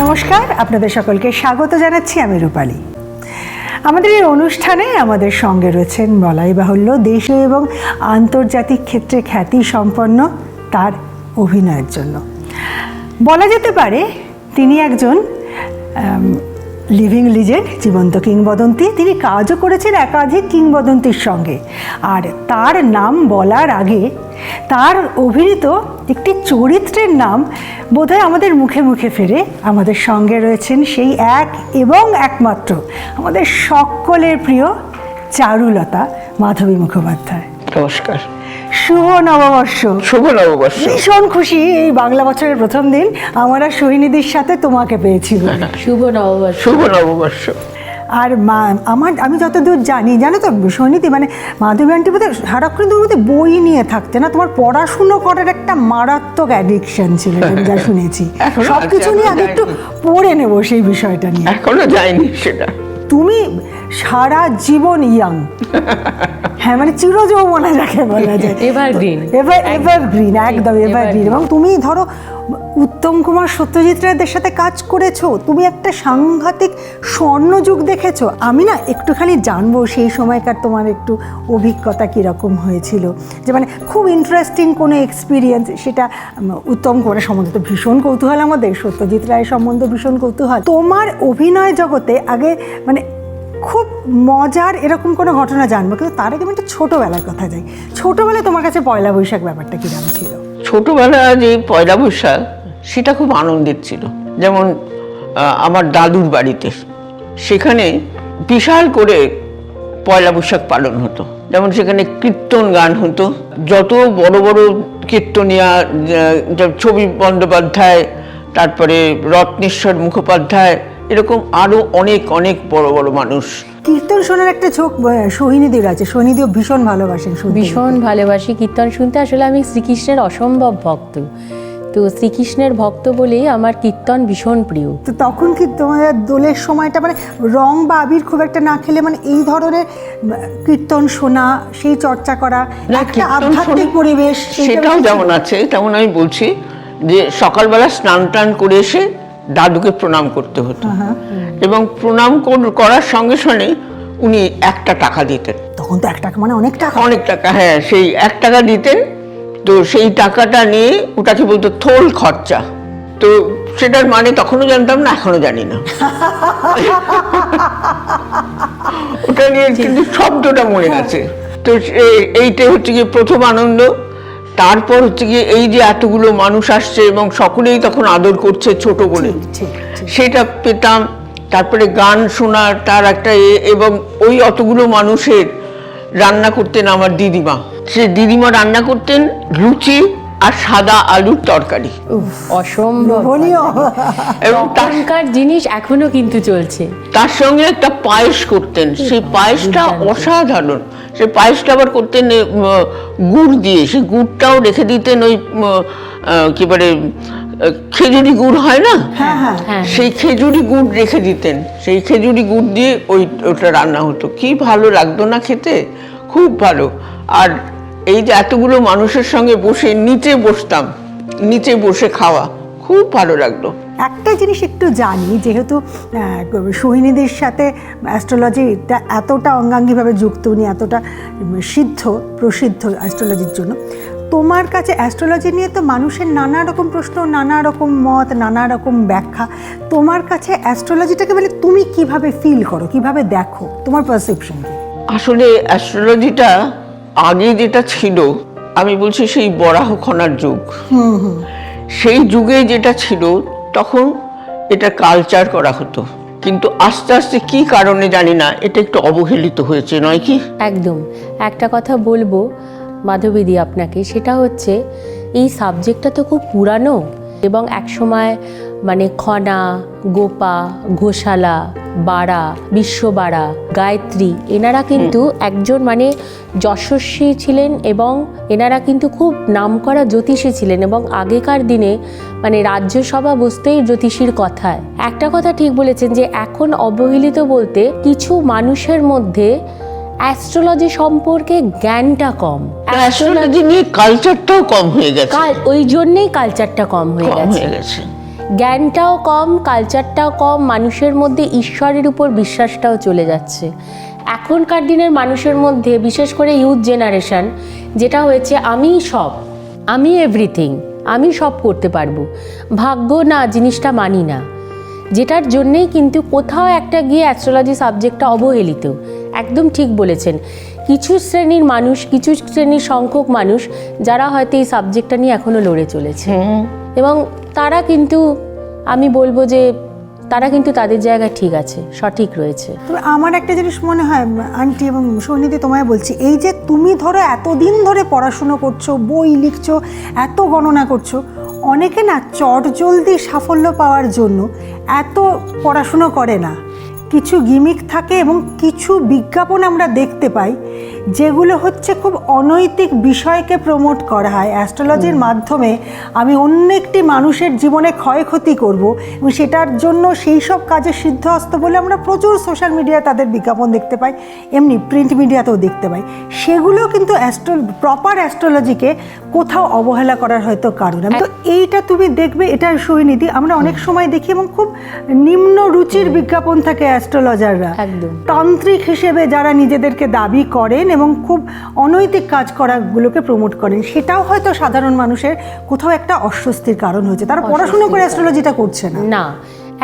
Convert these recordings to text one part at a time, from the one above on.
নমস্কার, আপনাদের সকলকে স্বাগত জানাচ্ছি আমি রূপালী। আমাদের এই অনুষ্ঠানে আমাদের সঙ্গে রয়েছেন বলাই বাহুল্য দেশীয় এবং আন্তর্জাতিক ক্ষেত্রে খ্যাতি সম্পন্ন তার অভিনয়ের জন্য। বলা যেতে পারে তিনি একজন লিভিং লিজেন্ড জীবন্ত কিংবদন্তি, তিনি কাজও করেছেন একাধিক কিংবদন্তির সঙ্গে। আর তার নাম বলার আগে, তার অভিনীত একটি চরিত্রের নাম বোধহয় আমাদের মুখে মুখে ফেরে আমাদের সঙ্গে রয়েছেন সেই এক এবং একমাত্র আমাদের সকলের প্রিয় চারুলতা মাধবী মুখোপাধ্যায়। নমস্কার। শুভ নববর্ষ। শুভ নববর্ষ। ভীষণ খুশি এই বাংলা বছরের প্রথম দিন। আমরা সোহিনীদির সাথে তোমাকে পেয়েছি শুভ নববর্ষ। শুভ নববর্ষ। আর মা আমার আমি যতদূর জানি জানো তো সৈনীতি মানে মাধবী আন্টি বোধহয় সারাক্ষণ তুমি বোধহয় বই নিয়ে থাকতে না তোমার পড়াশুনো করার একটা মারাত্মক অ্যাডিকশন ছিল আমি যা শুনেছি। এখনও সব কিছু নিয়ে এখনও আগে একটু পড়ে নেব সেই বিষয়টা নিয়ে। এখনও যায়নি সেটা। তুমি সারা জীবন ইয়াং হ্যাঁ মানে চিরযৌবনা যাকে বলা যায়। এভারগ্রিন। এভার এভারগ্রিন একদম এভারগ্রিন। গ্রিন এবং তুমি ধরো উত্তম কুমার সত্যজিৎ রায়দের সাথে কাজ করেছ? তুমি একটা সাংঘাতিক স্বর্ণযুগ দেখেছ। আমি না একটুখানি জানব সেই সময়কার তোমার একটু অভিজ্ঞতা কীরকম হয়েছিল। যে মানে খুব ইন্টারেস্টিং কোনো এক্সপিরিয়েন্স সেটা উত্তম কুমারের সম্বন্ধে তো ভীষণ কৌতূহল আমাদের, সত্যজিৎ রায় সম্বন্ধে ভীষণ কৌতূহল। তোমার অভিনয় জগতে আগে মানে খুব মজার এরকম কোনো ঘটনা জানব, কিন্তু তার আগে আমি একটু ছোটোবেলার কথা যাই। ছোটোবেলায় তোমার কাছে পয়লা বৈশাখ ব্যাপারটা কীরকম ছিল? ছোটবেলা যে পয়লা বৈশাখ সেটা খুব আনন্দের ছিল। যেমন আমার দাদুর বাড়িতে। সেখানে বিশাল করে পয়লা বৈশাখ পালন হতো। যেমন সেখানে কীর্তন গান হতো। যত বড় বড় কীর্তনিয়া ছবি বন্দ্যোপাধ্যায় তারপরে রত্নেশ্বর মুখোপাধ্যায় এরকম আরও অনেক অনেক বড় বড় মানুষ। কীর্তন শোনার একটা চোখ সোহিনীদির আছে। সোহিনীদিও ভীষণ ভালোবাসেন ভীষণ ভালোবাসি কীর্তন শুনতে। আসলে আমি শ্রীকৃষ্ণের অসম্ভব ভক্ত। তো শ্রীকৃষ্ণের ভক্ত বলেই আমার কীর্তন ভীষণ প্রিয়। তো তখন কি তোমাদের দোলের সময়টা মানে রং বা আবির খুব একটা না খেলে মানে এই ধরনের কীর্তন শোনা সেই চর্চা করা একটা আধ্যাত্মিক পরিবেশ সেটাও যেমন আছে তেমন আমি বলছি যে সকালবেলা স্নান টান করে এসে দাদুকে প্রণাম করতে হতো। এবং প্রণাম কর- করার সঙ্গে সঙ্গে উনি একটা টাকা দিতেন। তখন তো এক টাকা মানে অনেক টাকা। অনেক টাকা হ্যাঁ সেই এক টাকা দিতেন তো সেই টাকাটা নিয়ে ওটাকে বলতো থোল খরচা। তো সেটার মানে তখনও জানতাম না এখনও জানি না। ওটা নিয়ে কিন্তু শব্দটা মনে আছে। তো এ- এইটাই হচ্ছে গিয়ে প্রথম আনন্দ। তারপর হচ্ছে গিয়ে এই যে এতগুলো মানুষ আসছে এবং সকলেই তখন আদর করছে ছোট বলে। সেটা পেতাম তারপরে গান শোনার তার একটা এ এবং ওই অতগুলো মানুষের রান্না করতেন আমার দিদিমা। সে দিদিমা রান্না করতেন লুচি আর সাদা আলুর তরকারি। অসম্ভব। এবং তখনকার জিনিস এখনও কিন্তু চলছে। তার সঙ্গে একটা পায়েস করতেন। সেই পায়েসটা অসাধারণ। সেই পায়েসটা আবার করতেন গুড় দিয়ে। সেই গুড়টাও রেখে দিতেন ওই কি বলে খেজুরি গুড় হয় না? হ্যাঁ হ্যাঁ। হ্যাঁ। সেই খেজুরি গুড় রেখে দিতেন। সেই খেজুরি গুড় দিয়ে ওই ওটা রান্না হতো। কি ভালো লাগতো না খেতে। খুব ভালো। আর এই যে এতগুলো মানুষের সঙ্গে বসে নিচে বসতাম, নিচে বসে খাওয়া, খুব ভালো লাগল। একটা জিনিস একটু জানি, যেহেতু সোহিনীদের সাথে অ্যাস্ট্রোলজিটা এতটা অঙ্গাঙ্গিভাবে যুক্ত, উনি এতটা সিদ্ধ, প্রসিদ্ধ অ্যাস্ট্রোলজির জন্য, তোমার কাছে অ্যাস্ট্রোলজি নিয়ে তো মানুষের নানা রকম প্রশ্ন, নানা রকম মত, নানা রকম ব্যাখ্যা, তোমার কাছে অ্যাস্ট্রোলজিটাকে মানে তুমি কীভাবে ফিল করো, কীভাবে দেখো, তোমার পারসেপশন কি? আসলে অ্যাস্ট্রোলজিটা আগে যেটা ছিল আমি বলছি সেই বরাহখনার যুগ। সেই যুগে যেটা ছিল তখন এটা কালচার করা হতো। কিন্তু আস্তে আস্তে কি কারণে জানি না এটা একটু অবহেলিত হয়েছে নয় কি? একদম। একটা কথা বলব মাধবীদি আপনাকে সেটা হচ্ছে এই সাবজেক্টটা তো খুব পুরানো। এবং একসময় মানে খনা গোপা ঘোষালা বাড়া বিশ্ববাড়া গায়ত্রী এনারা কিন্তু একজন মানে যশস্বী ছিলেন এবং এনারা কিন্তু খুব নামকরা জ্যোতিষী ছিলেন এবং আগেকার দিনে মানে রাজ্যসভা বসতেই জ্যোতিষীর কথায় একটা কথা ঠিক বলেছেন যে এখন অবহেলিত বলতে কিছু মানুষের মধ্যে অ্যাস্ট্রোলজি সম্পর্কে জ্ঞানটা কম। অ্যাস্ট্রোলজি নিয়ে কালচারটাও কম হয়ে গেছে। কাল ওই জন্যেই কালচারটা কম হয়ে গেছে। জ্ঞানটাও কম কালচারটাও কম মানুষের মধ্যে ঈশ্বরের উপর বিশ্বাসটাও চলে যাচ্ছে। এখনকার দিনের মানুষের মধ্যে বিশেষ করে ইউথ জেনারেশন যেটা হয়েছে আমিই সব আমি এভরিথিং আমি সব করতে পারব। ভাগ্য না জিনিসটা মানি না। যেটার জন্যেই কিন্তু কোথাও একটা গিয়ে অ্যাস্ট্রোলজি সাবজেক্টটা অবহেলিত। একদম ঠিক বলেছেন। কিছু শ্রেণির মানুষ কিছু শ্রেণির সংখ্যক মানুষ যারা হয়তো এই সাবজেক্টটা নিয়ে এখনও লড়ে চলেছে। এবং তারা কিন্তু আমি বলব যে তারা কিন্তু তাদের জায়গায় ঠিক আছে সঠিক রয়েছে। তবে আমার একটা জিনিস মনে হয় আন্টি এবং সৈনিধি তোমায় বলছি এই যে তুমি ধরো এতদিন ধরে পড়াশুনো করছ বই লিখছো এত গণনা করছ অনেকে না চট জলদি সাফল্য পাওয়ার জন্য এত পড়াশুনো করে না। কিছু গিমিক থাকে এবং কিছু বিজ্ঞাপন আমরা দেখতে পাই। যেগুলো হচ্ছে খুব অনৈতিক বিষয়কে প্রমোট করা হয়। অ্যাস্ট্রোলজির মাধ্যমে আমি অন্য একটি মানুষের জীবনে ক্ষয়ক্ষতি করব এবং সেটার জন্য সেই সব কাজে সিদ্ধ সিদ্ধহস্ত বলে আমরা প্রচুর সোশ্যাল মিডিয়ায় তাদের বিজ্ঞাপন দেখতে পাই। এমনি প্রিন্ট মিডিয়াতেও দেখতে পাই। সেগুলো কিন্তু অ্যাস্ট্রো প্রপার অ্যাস্ট্রোলজিকে কোথাও অবহেলা করার হয়তো কারণ। তো এইটা তুমি দেখবে এটা সৈনিধি আমরা অনেক সময় দেখি এবং খুব নিম্ন রুচির বিজ্ঞাপন থাকে অ্যাস্ট্রোলজাররা তান্ত্রিক হিসেবে যারা নিজেদেরকে দাবি করেন এবং খুব অনৈতিক কাজ করাগুলোকে প্রমোট করেন। সেটাও হয়তো সাধারণ মানুষের কোথাও একটা অস্বস্তির কারণ হয়েছে। তারা পড়াশুনো করে অ্যাস্ট্রোলজিটা করছে না। না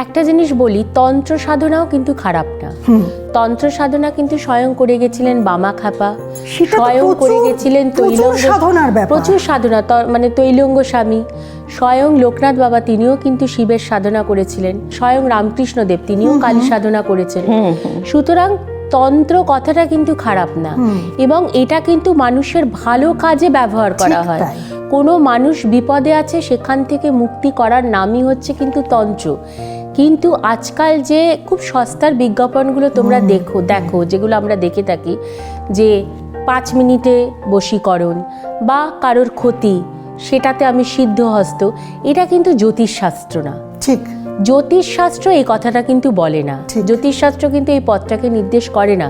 একটা জিনিস বলি তন্ত্র সাধনাও কিন্তু খারাপ না। তন্ত্র সাধনা কিন্তু স্বয়ং করে গেছিলেন বামা খাপা স্বয়ং করে গেছিলেন তৈলঙ্গ সাধনার প্রচুর সাধনা মানে তৈলঙ্গ স্বামী। স্বয়ং লোকনাথ বাবা তিনিও কিন্তু শিবের সাধনা করেছিলেন। স্বয়ং রামকৃষ্ণ দেব তিনিও কালী সাধনা করেছেন। সুতরাং তন্ত্র কথাটা কিন্তু খারাপ না। এবং এটা কিন্তু মানুষের ভালো কাজে ব্যবহার করা হয়। কোনো মানুষ বিপদে আছে সেখান থেকে মুক্তি করার নামই হচ্ছে কিন্তু তন্ত্র। কিন্তু আজকাল যে খুব সস্তার বিজ্ঞাপনগুলো তোমরা দেখো দেখো যেগুলো আমরা দেখে থাকি যে পাঁচ মিনিটে বশীকরণ বা কারোর ক্ষতি সেটাতে আমি সিদ্ধহস্ত এটা কিন্তু জ্যোতিষশাস্ত্র না। ঠিক। জ্যোতিষশাস্ত্র এই কথাটা কিন্তু বলে না। জ্যোতিষশাস্ত্র কিন্তু এই পথটাকে নির্দেশ করে না।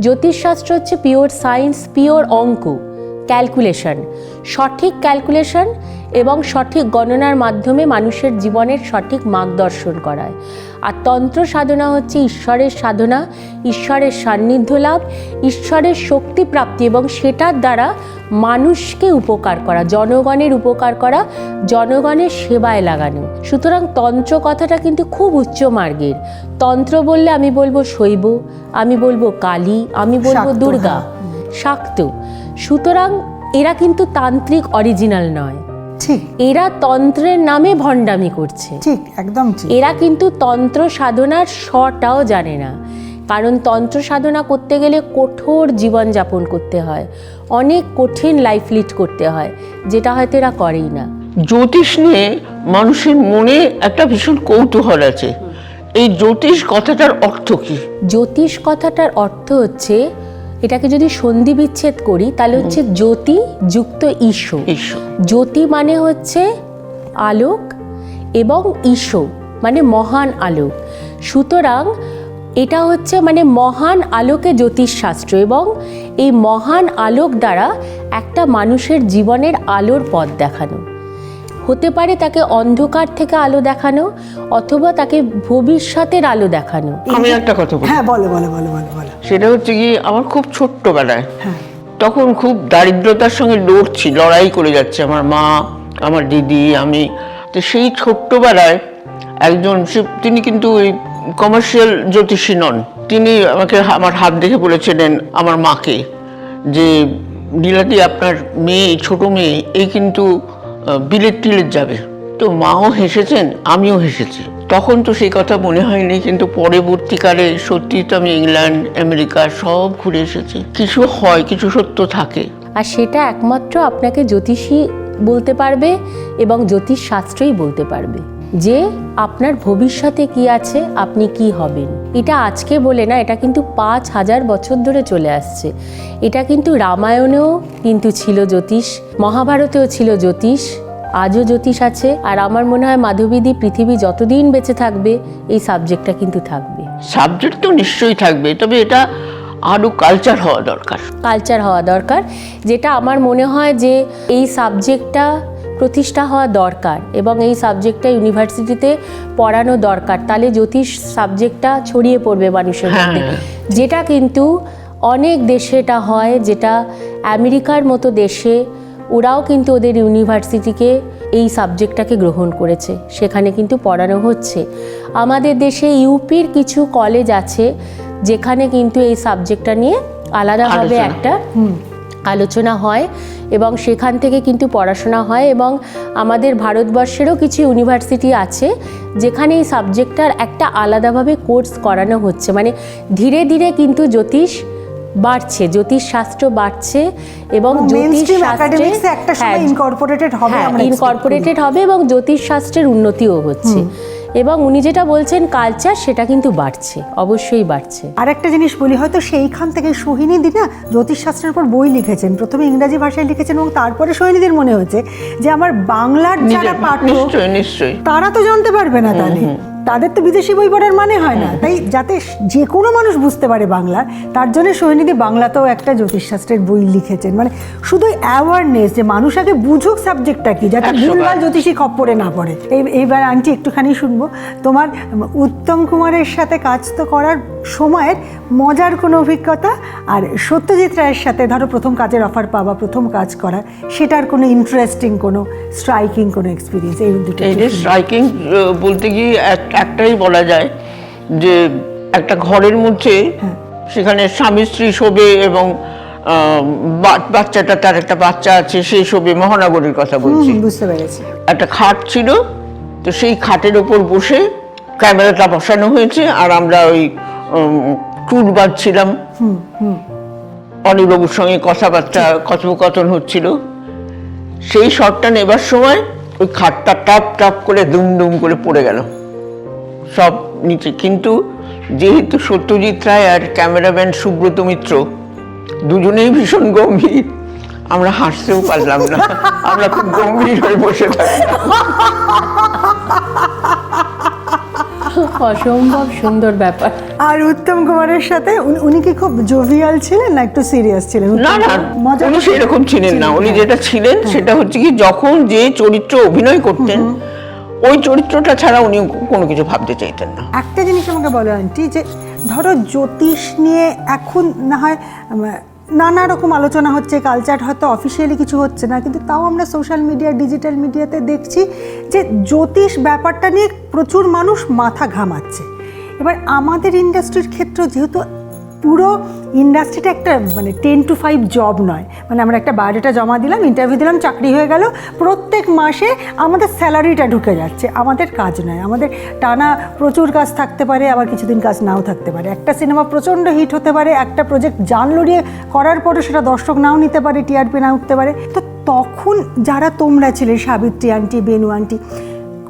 জ্যোতিষশাস্ত্র হচ্ছে পিওর সায়েন্স পিওর অঙ্ক। ক্যালকুলেশন সঠিক ক্যালকুলেশন এবং সঠিক গণনার মাধ্যমে মানুষের জীবনের সঠিক মার্গদর্শন করায়। আর তন্ত্র সাধনা হচ্ছে ঈশ্বরের সাধনা ঈশ্বরের সান্নিধ্য লাভ ঈশ্বরের শক্তি প্রাপ্তি এবং সেটার দ্বারা মানুষকে উপকার করা জনগণের উপকার করা জনগণের সেবায় লাগানো। সুতরাং তন্ত্র কথাটা কিন্তু খুব উচ্চ মার্গের। তন্ত্র বললে আমি বলব শৈব আমি বলব কালী আমি বলব দুর্গা। শাক্ত। সুতরাং এরা কিন্তু তান্ত্রিক অরিজিনাল নয়। ঠিক। এরা তন্ত্রের নামে ভণ্ডামি করছে। ঠিক একদম এরা কিন্তু তন্ত্র সাধনার শটাও জানে না। কারণ তন্ত্র সাধনা করতে গেলে কঠোর জীবনযাপন করতে হয়। অনেক কঠিন লাইফ লিড করতে হয় যেটা হয়তো এরা করেই না। জ্যোতিষ নিয়ে মানুষের মনে একটা ভীষণ কৌতূহল আছে। এই জ্যোতিষ কথাটার অর্থ কি? জ্যোতিষ কথাটার অর্থ হচ্ছে এটাকে যদি সন্ধি বিচ্ছেদ করি তাহলে হচ্ছে জ্যোতি যুক্ত ঈশ্বর জ্যোতি মানে হচ্ছে আলোক এবং ঈশো মানে মহান আলোক। সুতরাং এটা হচ্ছে মানে মহান আলোকে জ্যোতিষশাস্ত্র এবং এই মহান আলোক দ্বারা একটা মানুষের জীবনের আলোর পথ দেখানো। হতে পারে তাকে অন্ধকার থেকে আলো দেখানো অথবা তাকে ভবিষ্যতের আলো দেখানো। আমি একটা কথা বলি। হ্যাঁ বলো বলো বলো বলো বলো। সেটা হচ্ছে কি আমার খুব ছোট্টবেলায় হ্যাঁ। তখন খুব দারিদ্রতার সঙ্গে লড়ছি লড়াই করে যাচ্ছে আমার মা আমার দিদি আমি। তো সেই ছোট্টবেলায় একজন সে- তিনি কিন্তু ওই কমার্শিয়াল জ্যোতিষী নন। তিনি আমাকে আমার হাত দেখে বলেছিলেন আমার মাকে যে লীলাদি আপনার মেয়ে ছোট মেয়ে এই কিন্তু বিলেত টিলেট যাবে। তো মাও হেসেছেন, আমিও হেসেছি। তখন তো সেই কথা মনে হয়নি, কিন্তু পরবর্তীকালে সত্যি তো আমি ইংল্যান্ড, আমেরিকা সব ঘুরে এসেছি। কিছু হয়, কিছু সত্য থাকে। আর সেটা একমাত্র আপনাকে জ্যোতিষী বলতে পারবে এবং জ্যোতিষ শাস্ত্রই বলতে পারবে। যে আপনার ভবিষ্যতে কি আছে আপনি কি হবেন। এটা আজকে বলে না এটা কিন্তু পাঁচ হাজার বছর ধরে চলে আসছে। এটা কিন্তু রামায়ণেও কিন্তু ছিল জ্যোতিষ মহাভারতেও ছিল জ্যোতিষ আজও জ্যোতিষ আছে। আর আমার মনে হয় মাধবীদি পৃথিবী যতদিন বেঁচে থাকবে এই সাবজেক্টটা কিন্তু থাকবে। সাবজেক্ট তো নিশ্চয়ই থাকবে তবে এটা আরও কালচার হওয়া দরকার। কালচার হওয়া দরকার। যেটা আমার মনে হয় যে এই সাবজেক্টটা প্রতিষ্ঠা হওয়া দরকার এবং এই সাবজেক্টটা ইউনিভার্সিটিতে পড়ানো দরকার। তাহলে জ্যোতিষ সাবজেক্টটা ছড়িয়ে পড়বে মানুষের হ্যাঁ। মধ্যে যেটা কিন্তু অনেক দেশে এটা হয় যেটা আমেরিকার মতো দেশে ওরাও কিন্তু ওদের ইউনিভার্সিটিকে এই সাবজেক্টটাকে গ্রহণ করেছে। সেখানে কিন্তু পড়ানো হচ্ছে। আমাদের দেশে ইউপির কিছু কলেজ আছে যেখানে কিন্তু এই সাবজেক্টটা নিয়ে আলাদাভাবে। একটা আলোচনা হয় এবং সেখান থেকে কিন্তু পড়াশোনা হয় এবং আমাদের ভারতবর্ষেরও কিছু ইউনিভার্সিটি আছে যেখানে এই সাবজেক্টটার একটা আলাদাভাবে কোর্স করানো হচ্ছে। মানে ধীরে ধীরে কিন্তু জ্যোতিষ বাড়ছে জ্যোতিষ শাস্ত্র বাড়ছে এবং হ্যাঁ, ইনকর্পোরেটেড হবে হ্যাঁ। ইনকর্পোরেটেড হবে এবং জ্যোতিষ শাস্ত্রের উন্নতিও হচ্ছে। এবং উনি যেটা বলছেন কালচার সেটা কিন্তু বাড়ছে অবশ্যই বাড়ছে। আর একটা জিনিস বলি হয়তো সেইখান থেকে সোহিনীদি না জ্যোতিষশাস্ত্রের উপর বই লিখেছেন প্রথমে ইংরাজি ভাষায় লিখেছেন এবং তারপরে সোহিনীদের মনে হয়েছে যে আমার বাংলার যারা পাঠক নিশ্চয়ই নিশ্চয়ই। তারা তো জানতে পারবে না তাহলে। তাদের তো বিদেশি বই পড়ার মানে হয় না। তাই যাতে যে কোনো মানুষ বুঝতে পারে বাংলা তার জন্য সোহিনীদি বাংলাতেও একটা জ্যোতিষশাস্ত্রের বই লিখেছেন। মানে শুধু অ্যাওয়ারনেস যে মানুষ আগে বুঝুক সাবজেক্টটা কি যাতে ভুলভাল। জ্যোতিষী খপ্পরে না পড়ে। এই এইবার আন্টি একটুখানি শুনব। তোমার উত্তম কুমারের সাথে কাজ তো করার সময়ের মজার কোনো অভিজ্ঞতা আর সত্যজিৎ রায়ের সাথে ধরো প্রথম কাজের অফার পাওয়া প্রথম কাজ করা সেটার কোনো ইন্টারেস্টিং কোনো স্ট্রাইকিং কোনো এক্সপিরিয়েন্স এই দুটো স্ট্রাইকিং বলতে গিয়ে একটাই বলা যায় যে একটা ঘরের মধ্যে সেখানে স্বামী স্ত্রী শোবে এবং বাচ্চাটা তার একটা বাচ্চা আছে সেই শোবে মহানগরীর কথা বলছি। বুঝতে পেরেছি। একটা খাট ছিল তো সেই খাটের ওপর বসে ক্যামেরাটা বসানো হয়েছে আর আমরা ওই টুর বাজছিলাম অনিবাবুর সঙ্গে কথাবার্তা কথোপকথন হচ্ছিল। সেই শটটা নেবার সময় ওই খাটটা টাপ টাপ করে দুম দুম করে পড়ে গেল। সব নিচে। কিন্তু যেহেতু সত্যজিৎ রায় আর ক্যামেরাম্যান সুব্রত মিত্র দুজনেই ভীষণ গম্ভীর। আমরা হাসতেও পারলাম না। আমরা খুব গম্ভীর হয়ে বসে অসম্ভব সুন্দর ব্যাপার। আর উত্তম কুমারের সাথে উনি- উনি কি খুব জোভিয়াল ছিলেন না একটু সিরিয়াস ছিলেন? না না মজা উনি সেরকম ছিলেন না। উনি যেটা ছিলেন সেটা হচ্ছে কি যখন যে চরিত্র অভিনয় করতেন ওই চরিত্রটা ছাড়া উনি কোনো কিছু ভাবতে চাইতেন না। একটা জিনিস আমাকে বলো আন্টি যে ধরো জ্যোতিষ নিয়ে এখন না হয় নানা রকম আলোচনা হচ্ছে কালচার হয়তো অফিসিয়ালি কিছু হচ্ছে না, কিন্তু তাও আমরা সোশ্যাল মিডিয়া ডিজিটাল মিডিয়াতে দেখছি যে জ্যোতিষ ব্যাপারটা নিয়ে প্রচুর মানুষ মাথা ঘামাচ্ছে। এবার আমাদের ইন্ডাস্ট্রির ক্ষেত্রে যেহেতু পুরো ইন্ডাস্ট্রিটা একটা মানে টেন টু ফাইভ জব নয়। মানে আমরা একটা বায়োডাটা জমা দিলাম ইন্টারভিউ দিলাম, চাকরি হয়ে গেল। প্রত্যেক মাসে আমাদের স্যালারিটা ঢুকে যাচ্ছে। আমাদের কাজ নয়। আমাদের টানা প্রচুর কাজ থাকতে পারে, আবার কিছুদিন কাজ নাও থাকতে পারে। একটা সিনেমা প্রচণ্ড হিট হতে পারে, একটা প্রজেক্ট জান লড়িয়ে করার পরে সেটা দর্শক নাও নিতে পারে টিআরপি না উঠতে পারে। তো তখন যারা তোমরা ছিলে, Savitri aunty Benu aunty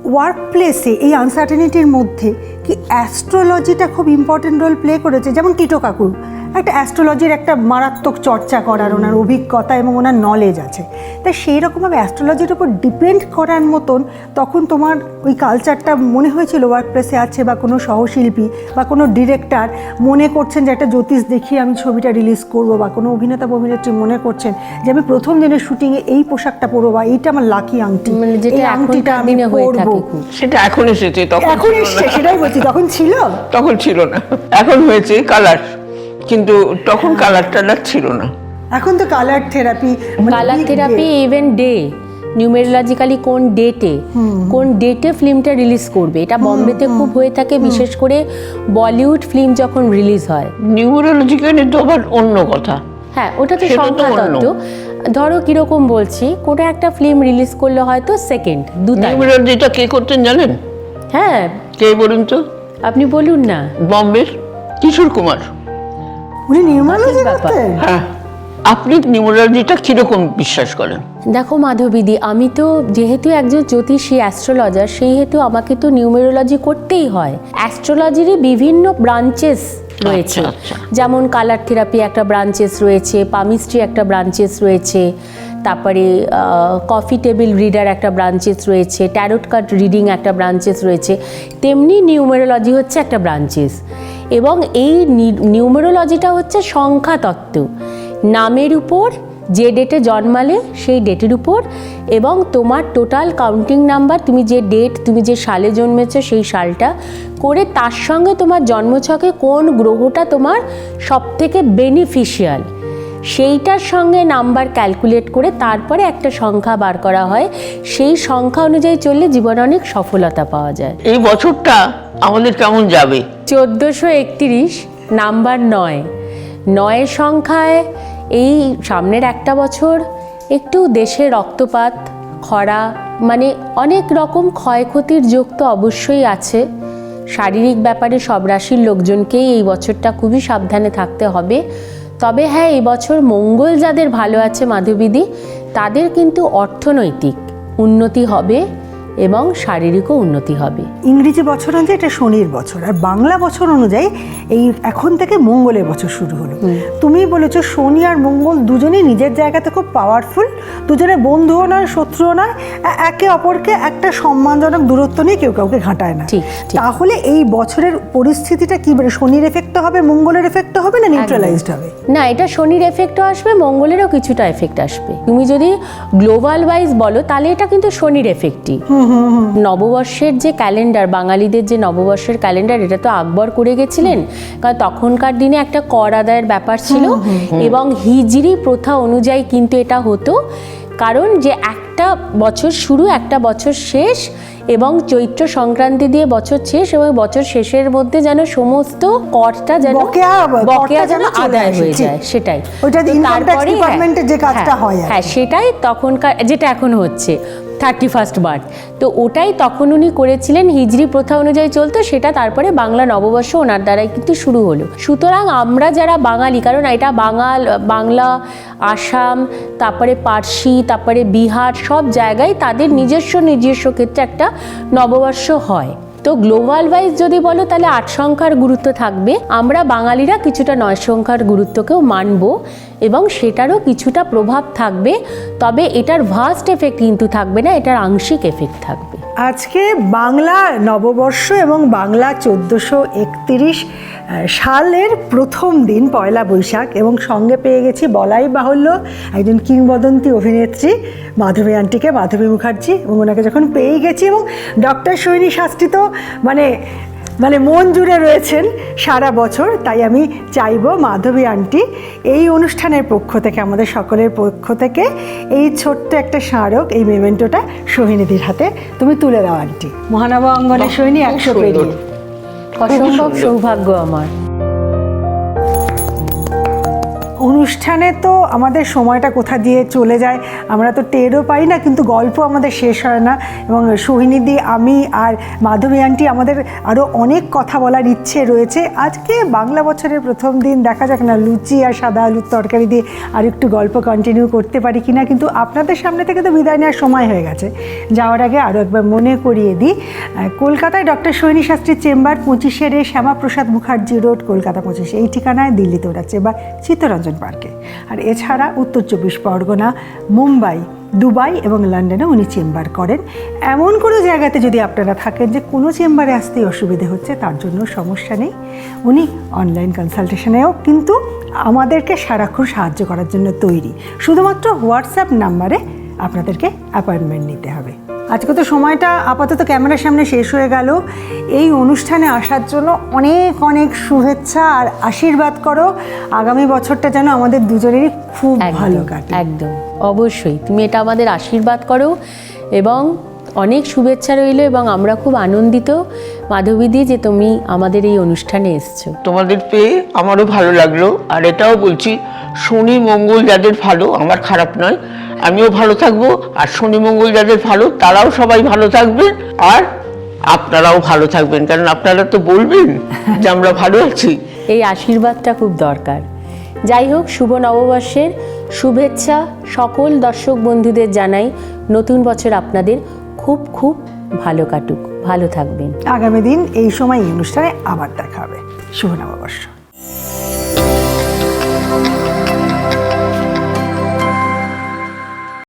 work প্লেসে এই আনসার্টেনিটির মধ্যে কি অ্যাস্ট্রোলজিটা খুব ইম্পর্টেন্ট রোল প্লে করেছে যেমন টিটো কাকুর একটা অ্যাস্ট্রোলজির একটা মারাত্মক চর্চা করার ওনার অভিজ্ঞতা এবং ওনার নলেজ আছে। তাই সেই রকমভাবে অ্যাস্ট্রোলজির উপর ডিপেন্ড করার মতন তখন তোমার ওই কালচারটা মনে হয়েছিল ওয়ার্ক প্লেসে আছে বা কোনো সহশিল্পী বা কোনো ডিরেক্টর মনে করছেন যে একটা জ্যোতিষ দেখিয়ে আমি ছবিটা রিলিজ করব বা কোনো অভিনেতা অভিনেত্রী মনে করছেন যে আমি প্রথম দিনের শুটিংয়ে এই পোশাকটা পরবো বা এইটা আমার লাকি আংটি মানে যেটা এই আংটিটা আমি হয়ে পরবো। থাকে সেটা এখন এসেছে তখন এখন এসছে সেটাই বলছি তখন ছিল? তখন ছিল না। এখন হয়েছে কালার কিন্তু তখন কালার টালার ছিল না। এখন তো colour therapy colour therapy even day numerologically কোন ডেটে কোন ডেটে ফিল্মটা রিলিজ করবে? এটা বম্বেতে খুব হয়ে থাকে বিশেষ করে বলিউড ফিল্ম যখন রিলিজ হয়। নিউরোলজিক্যালি তো আবার অন্য কথা। হ্যাঁ ওটা তো সেটা তো সংখ্যা অন্য। তত্ত্ব ধরো কীরকম বলছি কোনো একটা ফিল্ম রিলিজ করলে হয়তো সেকেন্ড দু তারিখ নিউরোলজিটা কে করতেন জানেন? হ্যাঁ। কে বলুন তো? আপনি বলুন না। বম্বের কিশোর কুমার। উনি নিউমারোলজি ব্যাপার। করতেন হ্যাঁ। আপনি নিউরোলজিটা কীরকম বিশ্বাস করেন? দেখো মাধবীদি আমি তো যেহেতু একজন জ্যোতিষী অ্যাস্ট্রোলজার সেই হেতু আমাকে তো নিউমেরোলজি করতেই হয়। অ্যাস্ট্রোলজিরই বিভিন্ন ব্রাঞ্চেস রয়েছে। আচ্ছা। যেমন কালার থেরাপি একটা ব্রাঞ্চেস রয়েছে পামিস্ট্রি একটা ব্রাঞ্চেস রয়েছে। তারপরে কফি টেবিল রিডার একটা ব্রাঞ্চেস রয়েছে ট্যারোট কার্ড রিডিং একটা ব্রাঞ্চেস রয়েছে, তেমনি নিউমেরোলজি হচ্ছে একটা ব্রাঞ্চেস এবং এই নিউমেরোলজিটা হচ্ছে সংখ্যা তত্ত্ব। নামের উপর যে ডেটে জন্মালে সেই ডেটের উপর এবং তোমার টোটাল কাউন্টিং নাম্বার তুমি যে ডেট তুমি যে সালে জন্মেছো সেই সালটা করে তার সঙ্গে তোমার জন্মছকে কোন গ্রহটা তোমার সবথেকে বেনিফিশিয়াল সেইটার সঙ্গে নাম্বার ক্যালকুলেট করে তারপরে একটা সংখ্যা বার করা হয়। সেই সংখ্যা অনুযায়ী চললে জীবনে অনেক সফলতা পাওয়া যায়। এই বছরটা আমাদের কেমন যাবে? চোদ্দোশো একত্রিশ নাম্বার নয়। নয় সংখ্যায় এই সামনের একটা বছর একটু দেশে রক্তপাত খরা মানে অনেক রকম ক্ষয়ক্ষতির যোগ তো অবশ্যই আছে। শারীরিক ব্যাপারে সব রাশির লোকজনকেই এই বছরটা খুবই সাবধানে থাকতে হবে। তবে হ্যাঁ এবছর মঙ্গল যাদের ভালো আছে মাধবীদি তাদের কিন্তু অর্থনৈতিক উন্নতি হবে। এবং শারীরিকও উন্নতি হবে। ইংরেজি বছর অনুযায়ী এটা শনির বছর আর বাংলা বছর অনুযায়ী এই এখন থেকে মঙ্গলের বছর শুরু হলো। তুমি বলেছ শনি আর মঙ্গল দুজনেই নিজের জায়গাতে খুব পাওয়ারফুল দুজনে বন্ধুও নয় শত্রুও নয় একে অপরকে একটা সম্মানজনক দূরত্ব নিয়ে কেউ কাউকে ঘাটায় না। তাহলে এই বছরের পরিস্থিতিটা কি মানে শনির এফেক্ট হবে মঙ্গলের এফেক্ট হবে না নিউট্রালাইজড হবে? না এটা শনির এফেক্টও আসবে মঙ্গলেরও কিছুটা এফেক্ট আসবে। তুমি যদি গ্লোবাল ওয়াইজ বলো তাহলে এটা কিন্তু শনির এফেক্টই নববর্ষের যে ক্যালেন্ডার বাঙালিদের যে নববর্ষের ক্যালেন্ডার এটা তো আকবর করে গেছিলেন। কারণ তখনকার দিনে একটা কর আদায়ের ব্যাপার ছিল এবং হিজরি প্রথা অনুযায়ী কিন্তু এটা হতো। কারণ যে একটা বছর শুরু একটা বছর শেষ এবং চৈত্র সংক্রান্তি দিয়ে বছর শেষ এবং বছর শেষের মধ্যে যেন সমস্ত করটা যেন বকেয়া- যেন আদায় হয়ে যায় সেটাই। ওইটা তো income tax তারপরেই হ্যাঁ, যে কাজটা হয় হ্যাঁ সেটাই তখনকার যেটা এখন হচ্ছে। Thirty first birth. তো ওটাই তখন উনি করেছিলেন, হিজড়ি প্রথা অনুযায়ী চলতো, সেটা তারপরে বাংলা নববর্ষ ওনার দ্বারাই কিন্তু শুরু হলো। সুতরাং আমরা যারা বাঙালি, কারণ এটা বাঙাল, বাংলা, আসাম, তারপরে পার্সি, তারপরে বিহার, সব জায়গায় তাদের নিজস্ব নিজস্ব ক্ষেত্রে একটা নববর্ষ হয়। তো গ্লোবাল ওয়াইজ যদি বলো তাহলে আট সংখ্যার গুরুত্ব থাকবে। আমরা বাঙালিরা কিছুটা নয় সংখ্যার গুরুত্বকেও মানব এবং সেটারও কিছুটা প্রভাব থাকবে। তবে এটার ভাস্ট এফেক্ট কিন্তু থাকবে না, এটার আংশিক এফেক্ট থাকবে। আজকে বাংলা নববর্ষ এবং বাংলা চোদ্দোশো একতিরিশ সালের প্রথম দিন পয়লা বৈশাখ এবং সঙ্গে পেয়ে গেছি বলাই বাহুল্য একজন কিংবদন্তী অভিনেত্রী মাধবী আন্টিকে, মাধবী মুখার্জি এবং ওনাকে যখন পেয়ে গেছি এবং ডক্টর সৈনী শাস্ত্রী তো মানে মানে মন জুড়ে রয়েছেন সারা বছর তাই আমি চাইব মাধবী আন্টি এই অনুষ্ঠানের পক্ষ থেকে আমাদের সকলের পক্ষ থেকে এই ছোট্ট একটা স্মারক এই মেমেন্টোটা সোহিনীদির হাতে তুমি তুলে দাও আন্টি। মহানবা অঙ্গনে সোহিনী একশো। পেরিয়ে। অসম্ভব সৌভাগ্য আমার। অনুষ্ঠানে তো আমাদের সময়টা কোথা দিয়ে চলে যায়, আমরা তো টেরও পাই না, কিন্তু গল্প আমাদের শেষ হয় না। এবং সোহিনীদি, আমি আর মাধবী আন্টি আমাদের আরও অনেক কথা বলার ইচ্ছে রয়েছে। আজকে বাংলা বছরের প্রথম দিন, দেখা যাক না, লুচি আর সাদা আলুর তরকারি দিয়ে আর একটু গল্প কন্টিনিউ করতে পারি কিনা। কিন্তু আপনাদের সামনে থেকে তো বিদায় নেওয়ার সময় হয়ে গেছে। যাওয়ার আগে আরও একবার মনে করিয়ে দিই কলকাতায় ডক্টর সোহিনী শাস্ত্রীর চেম্বার পঁচিশের শ্যামাপ্রসাদ মুখার্জি রোড, কলকাতা পঁচিশে। এই ঠিকানায় দিল্লিতে ওরা চেম্বার, চিত্তরঞ্জন পার্কে। আর এছাড়া উত্তর চব্বিশ পরগনা, মুম্বাই, দুবাই এবং লন্ডনে উনি চেম্বার করেন। এমন কোনো জায়গাতে যদি আপনারা থাকেন যে কোনো চেম্বারে আসতেই অসুবিধে হচ্ছে, তার জন্য সমস্যা নেই। উনি অনলাইন কনসালটেশনেও কিন্তু আমাদেরকে সারাক্ষণ সাহায্য করার জন্য তৈরি। শুধুমাত্র হোয়াটসঅ্যাপ নাম্বারে আপনাদেরকে অ্যাপয়েন্টমেন্ট নিতে হবে। আজকে তো সময়টা আপাতত ক্যামেরার সামনে শেষ হয়ে গেল। এই অনুষ্ঠানে আসার জন্য অনেক অনেক শুভেচ্ছা আর আশীর্বাদ করো। আগামী বছরটা যেন আমাদের দুজনেরই খুব ভালো কাটে। একদম অবশ্যই। তুমি এটা আমাদের আশীর্বাদ করো এবং অনেক শুভেচ্ছা রইল এবং আমরা খুব আনন্দিত। মাধবীদি যে তুমি আমাদের এই অনুষ্ঠানে এসছো। তোমাদের পেয়ে আমারও ভালো লাগল। আর এটাও বলছি শনি মঙ্গল যাদের ভালো আমার খারাপ নয় আমিও ভালো থাকব আর শনি মঙ্গল যাদের ভালো তারাও সবাই ভালো থাকবেন আর আপনারাও ভালো থাকবেন। কারণ আপনারা তো বলবেন যে আমরা ভালো আছি। এই আশীর্বাদটা খুব দরকার। যাই হোক শুভ নববর্ষের শুভেচ্ছা সকল দর্শক বন্ধুদের জানাই। নতুন বছর আপনাদের খুব খুব ভালো কাটুক। ভালো থাকবেন। আগামী দিন এই সময় এই অনুষ্ঠানে আবার দেখা হবে। শুভ নববর্ষ।